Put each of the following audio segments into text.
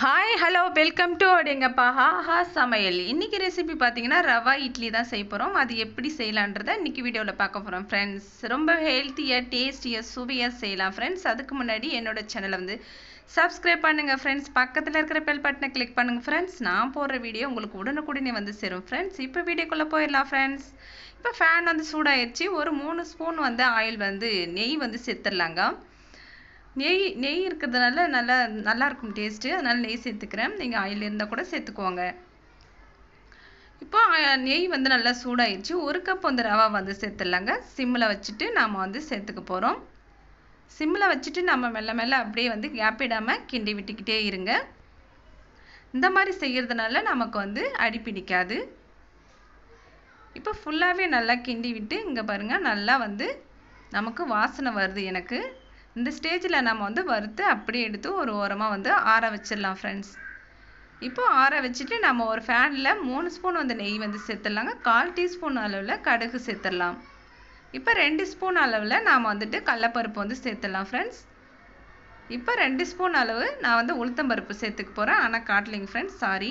Hi hello welcome to அப்படிங்கப்பா. ஹாஹா சமையல். இன்னைக்கு ரெசிபி பார்த்தீங்கன்னா ரவா இட்லி தான் செய்ய போகிறோம் அது எப்படி செய்யலான்றதை இன்னைக்கு வீடியோவில் பார்க்க போகிறோம் ஃப்ரெண்ட்ஸ் ரொம்ப ஹெல்த்தியாக டேஸ்டியாக சுவையாக செய்யலாம் ஃப்ரெண்ட்ஸ் அதுக்கு முன்னாடி என்னோட சேனலை வந்து சப்ஸ்கிரைப் பண்ணுங்கள் ஃப்ரெண்ட்ஸ் பக்கத்தில் இருக்கிற பெல் பட்டனை கிளிக் பண்ணுங்கள் ஃப்ரெண்ட்ஸ் நான் போடுற வீடியோ உங்களுக்கு உடனுக்குடனே வந்து சேரும் ஃப்ரெண்ட்ஸ் இப்போ வீடியோக்குள்ளே போயிடலாம் ஃப்ரெண்ட்ஸ் இப்போ ஃபேன் வந்து சூடாயிடுச்சு ஒரு மூணு ஸ்பூன் வந்து ஆயில் வந்து நெய் வந்து சேர்த்துடலாங்க. நெய் நெய் இருக்கிறதுனால நல்லா நல்லா இருக்கும் டேஸ்ட்டு அதனால் நெய் சேர்த்துக்கிறேன். நீங்கள் ஆயில் இருந்தால் கூட சேர்த்துக்கோங்க. இப்போ நெய் வந்து நல்லா சூடாயிடுச்சு ஒரு கப் வந்து ரவா வந்து சேர்த்துடலாங்க. சிம்மில் வச்சுட்டு நாம் வந்து சேர்த்துக்க போகிறோம் சிம்மில் வச்சுட்டு நம்ம மெல்ல மெல்ல அப்படியே வந்து கேப் இடாமல் கிண்டி விட்டுக்கிட்டே இருங்க. இந்த மாதிரி செய்கிறதுனால நமக்கு வந்து அடி பிடிக்காது இப்போ ஃபுல்லாகவே நல்லா கிண்டி விட்டு இங்கே பாருங்கள் நல்லா வந்து நமக்கு வாசனை வருது எனக்கு. இந்த ஸ்டேஜில் நம்ம வந்து வறுத்து அப்படியே எடுத்து ஒரு ஓரமாக வந்து ஆற வச்சிடலாம் ஃப்ரெண்ட்ஸ் இப்போ ஆற வச்சுட்டு நம்ம ஒரு ஃபேனில் மூணு ஸ்பூன் வந்து நெய் வந்து சேர்த்துடலாங்க. கால் டீஸ்பூன் அளவில் கடுகு சேர்த்துடலாம். இப்போ ரெண்டு ஸ்பூன் அளவில் நாம் வந்துட்டு கடலப்பருப்பு வந்து சேர்த்துடலாம் ஃப்ரெண்ட்ஸ் இப்போ ரெண்டு ஸ்பூன் அளவு நான் வந்து உளுத்தம்பருப்பு சேர்த்துக்க போகிறேன் ஆனால் காட்டலிங்க ஃப்ரெண்ட்ஸ் சாரி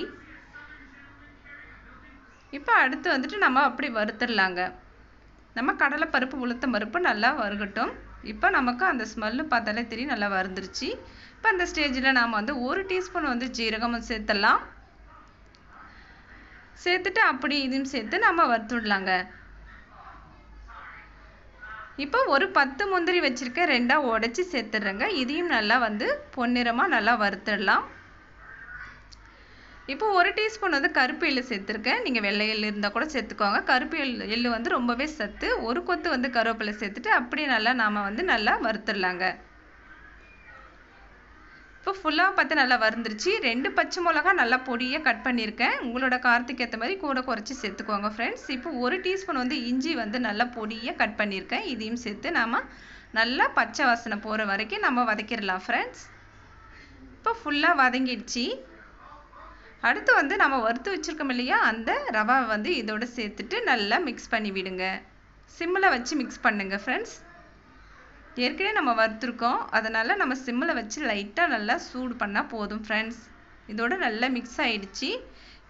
இப்போ அடுத்து வந்துட்டு நம்ம அப்படி வறுத்துடலாங்க. நம்ம கடலைப்பருப்பு உளுத்தம் பருப்பு நல்லா வறுகட்டும். இப்போ நமக்கு அந்த ஸ்மெல்லு பார்த்தாலே தெரியும் நல்லா வறுந்துருச்சு. இப்போ அந்த ஸ்டேஜில் நாம் வந்து ஒரு டீஸ்பூன் வந்து ஜீரகமும் சேர்த்துடலாம். சேர்த்துட்டு அப்படி இதையும் சேர்த்து நம்ம வறுத்துடலாங்க. இப்போ ஒரு பத்து முந்திரி வச்சுருக்கேன் ரெண்டாக உடச்சி சேர்த்துடுறேங்க. இதையும் நல்லா வந்து பொன்னிறமாக நல்லா வறுத்துடலாம். இப்போ ஒரு டீஸ்பூன் வந்து கருப்பு எள்ளு சேர்த்துருக்கேன். நீங்கள் வெள்ளை எள்ளு இருந்தால் கூட சேர்த்துக்கோங்க. கருப்பு எள்ளு எள்ளு வந்து ரொம்பவே சத்து. ஒரு கொத்து வந்து கருவேப்பிலை சேர்த்துட்டு அப்படியே நல்லா நாம் வந்து நல்லா வறுத்துடலாங்க. இப்போ ஃபுல்லாக பார்த்து நல்லா வறுந்துருச்சு. ரெண்டு பச்சை மிளகா நல்லா பொடியாக கட் பண்ணியிருக்கேன். உங்களோட காரத்துக்கு ஏற்ற மாதிரி கூட குறைச்சி சேர்த்துக்கோங்க ஃப்ரெண்ட்ஸ் இப்போ ஒரு டீஸ்பூன் வந்து இஞ்சி வந்து நல்லா பொடியாக கட் பண்ணியிருக்கேன். இதையும் சேர்த்து நாம் நல்லா பச்சை வாசனை போகிற வரைக்கும் நம்ம வதக்கிடலாம் ஃப்ரெண்ட்ஸ் இப்போ ஃபுல்லாக வதங்கிடுச்சு. அடுத்து வந்து நம்ம வறுத்து வச்சுருக்கோம் இல்லையா அந்த ரவாவை வந்து இதோட சேர்த்துட்டு நல்லா மிக்ஸ் பண்ணி விடுங்க. சிம்மில் வச்சு மிக்ஸ் பண்ணுங்கள் ஃப்ரெண்ட்ஸ் ஏற்கனவே நம்ம வறுத்துருக்கோம். அதனால் நம்ம சிம்மில் வச்சு லைட்டாக நல்லா சூடு பண்ணால் போதும் ஃப்ரெண்ட்ஸ் இதோட நல்லா மிக்ஸ் ஆகிடுச்சி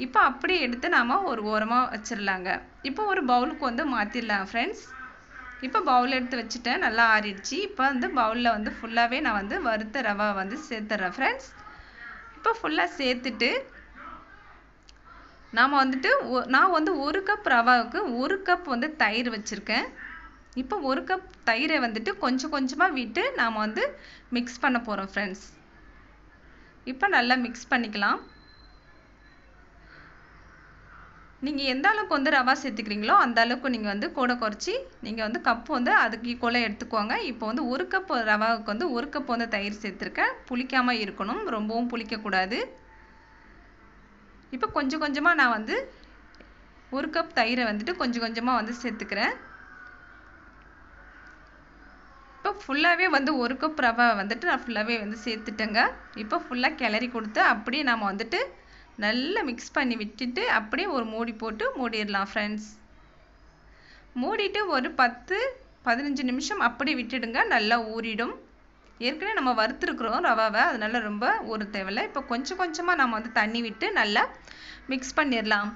இப்போ அப்படியே எடுத்து நாம் ஒரு ஓரமாக வச்சிடலாங்க இப்போ ஒரு பவுலுக்கு வந்து மாற்றிடலாம் ஃப்ரெண்ட்ஸ் இப்போ பவுல் எடுத்து வச்சுட்டேன் நல்லா ஆறிடுச்சு. இப்போ வந்து பவுலில் வந்து ஃபுல்லாகவே நான் வந்து வறுத்த ரவா வந்து சேர்த்துட்றேன் ஃப்ரெண்ட்ஸ் இப்போ ஃபுல்லாக சேர்த்துட்டு நாம் வந்துட்டு ஒ- நான் வந்து ஒரு கப் ரவாவுக்கு ஒரு கப் வந்து தயிர் வச்சுருக்கேன். இப்போ ஒரு கப் தயிரை வந்துட்டு கொஞ்சம் கொஞ்சமாக விட்டு நாம் வந்து மிக்ஸ் பண்ண போகிறோம் ஃப்ரெண்ட்ஸ் இப்போ நல்லா மிக்ஸ் பண்ணிக்கலாம். நீங்கள் எந்த அளவுக்கு வந்து ரவா சேர்த்துக்கிறீங்களோ அந்த அளவுக்கு நீங்கள் வந்து கூட குறைச்சி நீங்கள் வந்து கப்பு வந்து அதுக்கு ஈக்குவலாக எடுத்துக்கோங்க. இப்போ வந்து ஒரு கப் ரவாவுக்கு வந்து ஒரு கப் வந்து தயிர் சேர்த்துருக்கேன். புளிக்காமல் இருக்கணும் ரொம்பவும் புளிக்கக்கூடாது. இப்போ கொஞ்சம் கொஞ்சமாக நான் வந்து ஒரு கப் தயிரை வந்துட்டு கொஞ்சம் கொஞ்சமாக வந்து சேர்த்துக்கிறேன். இப்போ ஃபுல்லாகவே வந்து ஒரு கப் ரவை வந்துட்டு நான் ஃபுல்லாகவே வந்து சேர்த்துட்டேங்க. இப்போ ஃபுல்லாக கிளறி கொடுத்து அப்படியே நம்ம வந்துட்டு நல்லா மிக்ஸ் பண்ணி விட்டுட்டு அப்படியே ஒரு மூடி போட்டு மூடிடலாம் ஃப்ரெண்ட்ஸ் மூடிட்டு ஒரு பத்து பதினஞ்சு நிமிஷம் அப்படி விட்டுடுங்க நல்லா ஊறிடும். ஏற்கனவே நம்ம வறுத்துருக்குறோம் ரவாவை. அதனால் ரொம்ப ஒரு தேவையில்லை. இப்போ கொஞ்சம் கொஞ்சமாக நம்ம வந்து தண்ணி விட்டு நல்லா மிக்ஸ் பண்ணிடலாம்.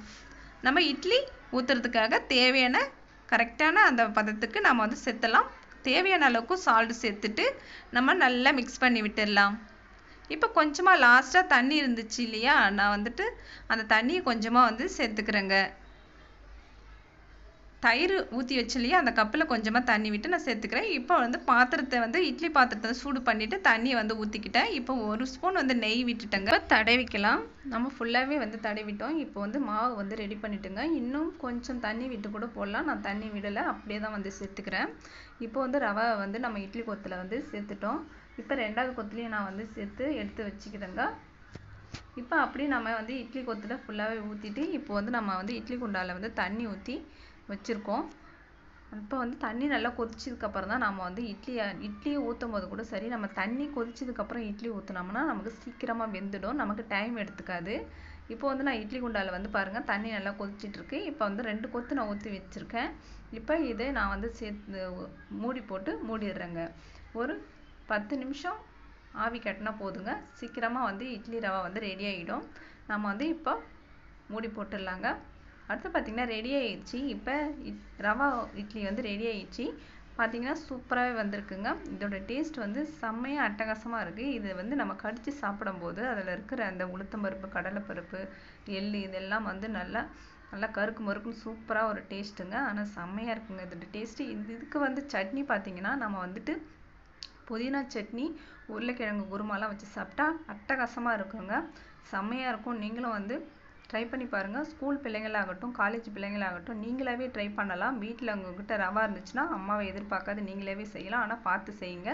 நம்ம இட்லி ஊற்றுறதுக்காக தேவையான கரெக்டான அந்த பதத்துக்கு நம்ம வந்து சேர்த்தலாம் தேவையான அளவுக்கு சால்ட் சேர்த்துட்டு நம்ம நல்லா மிக்ஸ் பண்ணி விட்டுடலாம். இப்போ கொஞ்சமாக லாஸ்ட்டாக தண்ணி இருந்துச்சு இல்லையா? நான் வந்துட்டு அந்த தண்ணியை கொஞ்சமாக வந்து சேர்த்துக்கிறேங்க. தயிர் ஊற்றி வச்சு இல்லையா அந்த கப்பில் கொஞ்சமாக தண்ணி விட்டு நான் சேர்த்துக்கிறேன். இப்போ வந்து பாத்திரத்தை வந்து இட்லி பாத்திரத்தை சூடு பண்ணிவிட்டு தண்ணியை வந்து ஊற்றிக்கிட்டேன் இப்போ ஒரு ஸ்பூன் வந்து நெய் விட்டுட்டேங்க. இப்போ தடவிக்கலாம் நம்ம ஃபுல்லாகவே வந்து தடவிட்டோம் இப்போ வந்து மாவு வந்து ரெடி பண்ணிட்டுங்க. இன்னும் கொஞ்சம் தண்ணி விட்டு கூட போடலாம். நான் தண்ணி விடலை. அப்படியே தான் வந்து சேர்த்துக்கிறேன். இப்போ வந்து ரவை வந்து நம்ம இட்லி கொத்தில் வந்து சேர்த்துட்டோம். இப்போ ரெண்டாவது கொத்துலையும் நான் வந்து சேர்த்து எடுத்து வச்சுக்கிறேங்க. இப்போ அப்படியே நம்ம வந்து இட்லி கொத்தில் ஃபுல்லாகவே ஊற்றிட்டு இப்போ வந்து நம்ம வந்து இட்லி குண்டால வந்து தண்ணி ஊற்றி வச்சுருக்கோம். இப்போ வந்து தண்ணி நல்லா கொதிச்சதுக்கப்புறம் தான் நம்ம வந்து இட்லியை இட்லியை ஊற்றும் போது கூட சரி நம்ம தண்ணி கொதிச்சதுக்கப்புறம் இட்லி ஊற்றுனோம்னா நமக்கு சீக்கிரமாக வெந்துடும். நமக்கு டைம் எடுத்துக்காது. இப்போ வந்து நான் இட்லி குண்டாவில் வந்து பாருங்கள் தண்ணி நல்லா கொதிச்சிட்ருக்கு. இப்போ வந்து ரெண்டு கொத்து நான் ஊற்றி வச்சுருக்கேன். இப்போ இதை நான் வந்து சேர்த்து மூடி போட்டு மூடிடுறேங்க. ஒரு பத்து நிமிஷம் ஆவி கட்டினா போதுங்க. சீக்கிரமாக வந்து இட்லி ரவா வந்து ரெடி ஆகிடும் நம்ம வந்து இப்போ மூடி போட்டுடலாங்க. அடுத்து பார்த்திங்கன்னா ரெடி ஆயிடுச்சு. இப்போ ரவா இட்லி வந்து ரெடி ஆயிடுச்சு. பார்த்தீங்கன்னா சூப்பராகவே வந்திருக்குங்க. இதோட டேஸ்ட் வந்து செம்மையாக அட்டகாசமாக இருக்குது இது வந்து நம்ம கடித்து சாப்பிடும்போது அதில் இருக்கிற அந்த உளுத்தம்பருப்பு கடலைப்பருப்பு எள் இதெல்லாம் வந்து நல்லா நல்லா கருக்கு மறுக்கும் சூப்பராக ஒரு டேஸ்ட்டுங்க ஆனால் செம்மையாக இருக்குங்க இதோட டேஸ்ட்டு இது இதுக்கு வந்து சட்னி பார்த்தீங்கன்னா நம்ம வந்துட்டு புதினா சட்னி உருளைக்கிழங்கு குருமாலாம் வச்சு சாப்பிட்டா அட்டகாசமாக இருக்குங்க. செம்மையாக இருக்கும். நீங்களும் வந்து ட்ரை பண்ணி பாருங்கள் ஸ்கூல் பிள்ளைங்களாகட்டும் காலேஜ் பிள்ளைங்களாகட்டும் நீங்களாவே ட்ரை பண்ணலாம். வீட்டில் உங்ககிட்ட ரவா இருந்துச்சுன்னா அம்மாவை எதிர்பார்க்காது நீங்களாவே செய்யலாம். ஆனால் பார்த்து செய்யுங்க.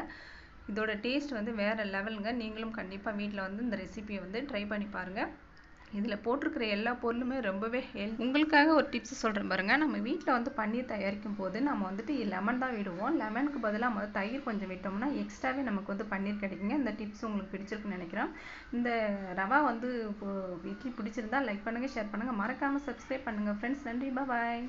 இதோட டேஸ்ட் வந்து வேறு லெவலுங்க நீங்களும் கண்டிப்பாக வீட்டில் வந்து இந்த ரெசிபியை வந்து ட்ரை பண்ணி பாருங்கள் இதில் போட்டிருக்கிற எல்லா பொருளுமே ரொம்பவே ஹெல்த் உங்களுக்காக ஒரு டிப்ஸ் சொல்கிறேன் பாருங்கள் நம்ம வீட்டில் வந்து பன்னீர் தயாரிக்கும் போது நம்ம வந்துட்டு லெமன் தான் விடுவோம். லெமனுக்கு பதிலாக நம்ம தயிர் கொஞ்சம் விட்டோம்னா எக்ஸ்ட்ராவே நமக்கு வந்து பன்னீர் கிடைக்குங்க. இந்த டிப்ஸ் உங்களுக்கு பிடிச்சிருக்குன்னு நினைக்கிறோம் இந்த ரவா வந்து இட்லி பிடிச்சிருந்தா லைக் பண்ணுங்கள் ஷேர் பண்ணுங்கள் மறக்காமல் சப்ஸ்கிரைப் பண்ணுங்கள் ஃப்ரெண்ட்ஸ் நன்றி. பாய்